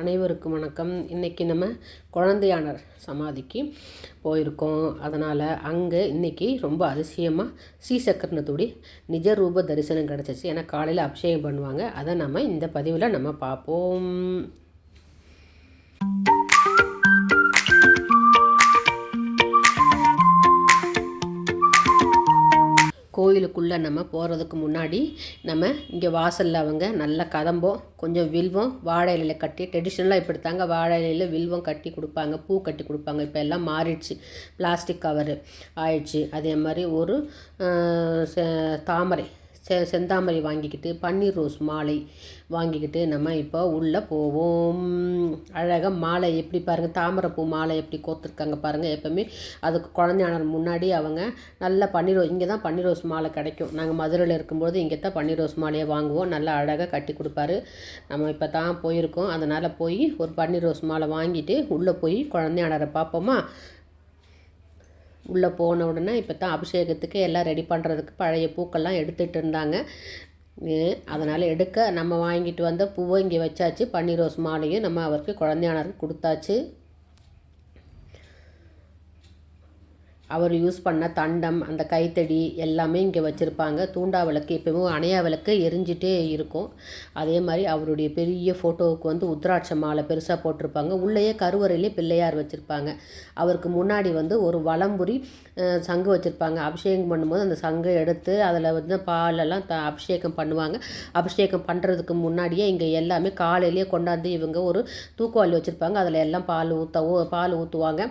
அனைவருக்கும் வணக்கம். இன்றைக்கி நம்ம குழந்தையானர் சமாதிக்கு போயிருக்கோம். அதனால் அங்கே இன்றைக்கி ரொம்ப அதிசயமாக ஸ்ரீசக்கரனத்துடைய நிஜ ரூப தரிசனம் கிடச்சிச்சு. ஏன்னா காலையில் அபிஷேகம் பண்ணுவாங்க. அதை நம்ம இந்த பதிவில் நம்ம பார்ப்போம். கோயிலுக்குள்ளே நம்ம போகிறதுக்கு முன்னாடி நம்ம இங்கே வாசலில் அவங்க நல்ல கதம்பம் கொஞ்சம் வில்வம் வாழை இலையில் கட்டி ட்ரெடிஷ்னலாக இப்படி தாங்க வாழை இலையில் வில்வம் கட்டி கொடுப்பாங்க பூ கட்டி கொடுப்பாங்க. இப்போ எல்லாம் மாறிடுச்சு. பிளாஸ்டிக் கவரு ஆயிடுச்சு. அதே மாதிரி ஒரு தாமரை. செ செந்தாமரை வாங்கிக்கிட்டு பன்னீர் ரோஸ் மாலை வாங்கிக்கிட்டு நம்ம இப்போ உள்ளே போவோம். அழகாக மாலை எப்படி பாருங்கள் தாமரைப்பூ மாலை எப்படி கோத்துருக்காங்க பாருங்கள் எப்போவுமே அதுக்கு குழந்தையான முன்னாடி அவங்க நல்ல பன்னீர் ரோஸ் இங்கே தான் பன்னீர் ரோஸ் மாலை கிடைக்கும். நாங்கள் மதுரையில் இருக்கும்போது இங்கே தான் பன்னீர் ரோஸ் மாலையை வாங்குவோம். நல்லா அழகாக கட்டி கொடுப்பாரு. நம்ம இப்போ தான் போயிருக்கோம். அதனால் போய் ஒரு பன்னீர் ரோஸ் மாலை வாங்கிட்டு உள்ளே போய் குழந்தையானரை பார்ப்போமா? உள்ளே போன உடனே இப்போ தான் அபிஷேகத்துக்கு எல்லாம் ரெடி பண்ணுறதுக்கு பழைய பூக்கள்லாம் எடுத்துகிட்டு இருந்தாங்க. அதனால் எடுக்க நம்ம வாங்கிட்டு வந்த பூவை இங்கே வச்சாச்சு. பன்னீர் ரோஸ் மாலையும் நம்ம அவருக்கு குழந்தையானருக்கு கொடுத்தாச்சு. அவர் யூஸ் பண்ண தண்டம் அந்த கைத்தடி எல்லாமே இங்கே வச்சுருப்பாங்க. தூண்டா விளக்கு எப்பவும் அணையா விளக்கு எரிஞ்சிட்டே இருக்கும். அதே மாதிரி அவருடைய பெரிய ஃபோட்டோவுக்கு வந்து உத்ராட்ச மாலை பெருசாக போட்டிருப்பாங்க. உள்ளேயே கருவறையிலே பிள்ளையார் வச்சுருப்பாங்க. அவருக்கு முன்னாடி வந்து ஒரு வளம்புரி சங்கு வச்சுருப்பாங்க. அபிஷேகம் பண்ணும்போது அந்த சங்கை எடுத்து அதில் வந்து பாலெல்லாம் த அபிஷேகம் பண்ணுவாங்க. அபிஷேகம் பண்ணுறதுக்கு முன்னாடியே இங்கே எல்லாமே காலையிலேயே கொண்டாந்து இவங்க ஒரு தூக்குவாளி வச்சுருப்பாங்க. அதில் எல்லாம் பால் ஊற்றவும் பால் ஊற்றுவாங்க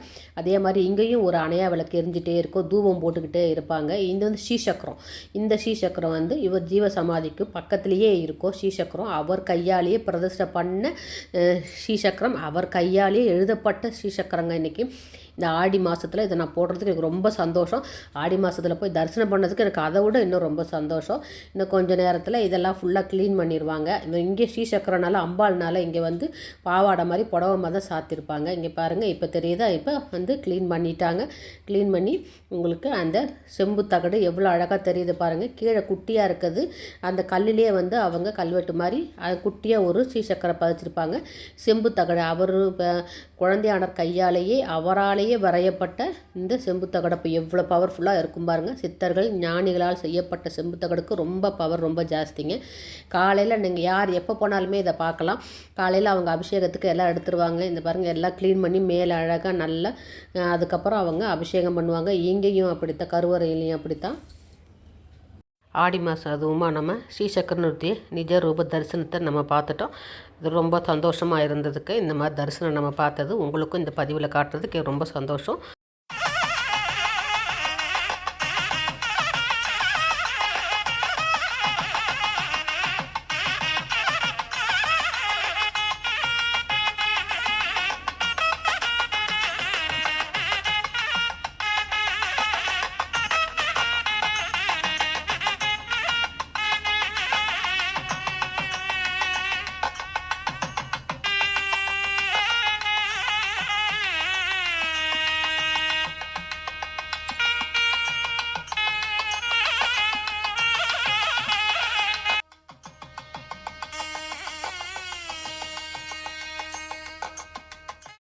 அதே மாதிரி இங்கேயும் ஒரு அணையா விளக்கு எரிஞ்சிட்டே இருக்கும் தூபம் போட்டுக்கிட்டே இருப்பாங்க. இது வந்து ஸ்ரீசக்கரம். இந்த ஸ்ரீசக்கரம் வந்து இவர் ஜீவ சமாதிக்கு பக்கத்துலேயே இருக்கும் ஸ்ரீசக்கரம். அவர் கையாலேயே பிரதிஷ்டை பண்ண ஸ்ரீசக்கரம். அவர் கையாலேயே எழுதப்பட்ட ஸ்ரீசக்கரங்க இன்றைக்கி இந்த ஆடி மாதத்தில் இதை நான் போடுறதுக்கு எனக்கு ரொம்ப சந்தோஷம். ஆடி மாதத்தில் போய் தரிசனம் பண்ணதுக்கு எனக்கு அதை விட இன்னும் ரொம்ப சந்தோஷம். இன்னும் கொஞ்சம் நேரத்தில் இதெல்லாம் ஃபுல்லாக க்ளீன் பண்ணிடுவாங்க இங்கே ஸ்ரீசக்கரனால அம்பாள்னால இங்கே வந்து பாவாடை மாதிரி புடவை மாதிரி தான் சாத்திருப்பாங்க. இங்கே பாருங்கள் இப்போ தெரியுதா? இப்போ வந்து க்ளீன் பண்ணிட்டாங்க. க்ளீன் பண்ணி உங்களுக்கு அந்த செம்பு தகடு எவ்வளோ அழகாக தெரியுது பாருங்கள் கீழே குட்டியாக இருக்குது. அந்த கல்லிலே வந்து அவங்க கல்வெட்டு மாதிரி குட்டியாக ஒரு சீசக்கரை பதிச்சிருப்பாங்க. செம்பு தகடு அவர் குழந்தையானர் கையாலேயே அவராலேயே வரையப்பட்ட இந்த செம்பு தகடப்பு எவ்வளோ பவர்ஃபுல்லாக இருக்கும் பாருங்கள் சித்தர்கள் ஞானிகளால் செய்யப்பட்ட செம்பு தகடுக்கு ரொம்ப பவர் ரொம்ப ஜாஸ்திங்க. காலையில் நீங்கள் யார் எப்போ போனாலுமே இதை பார்க்கலாம். காலையில் அவங்க அபிஷேகத்துக்கு எல்லாம் எடுத்துருவாங்க. இந்த பாருங்கள் எல்லாம் க்ளீன் பண்ணி மேலே அழகாக நல்லா அதுக்கப்புறம் அவங்க அபிஷேகம் பண்ணுவாங்க. இங்கேயும் அப்படித்தான் கருவறையிலையும் அப்படித்தான். ஆடி மாதம் அதுவுமா நம்ம ஸ்ரீ ஸ்ரீசக்கரனுடைய நிஜ ரூப தரிசனத்தை நம்ம பார்த்துட்டோம். இது ரொம்ப சந்தோஷமாக இருந்ததுக்கு இந்த மாதிரி தரிசனம் நம்ம பார்த்தது உங்களுக்கும் இந்த பதிவில் காட்டுறதுக்கு ரொம்ப சந்தோஷம்.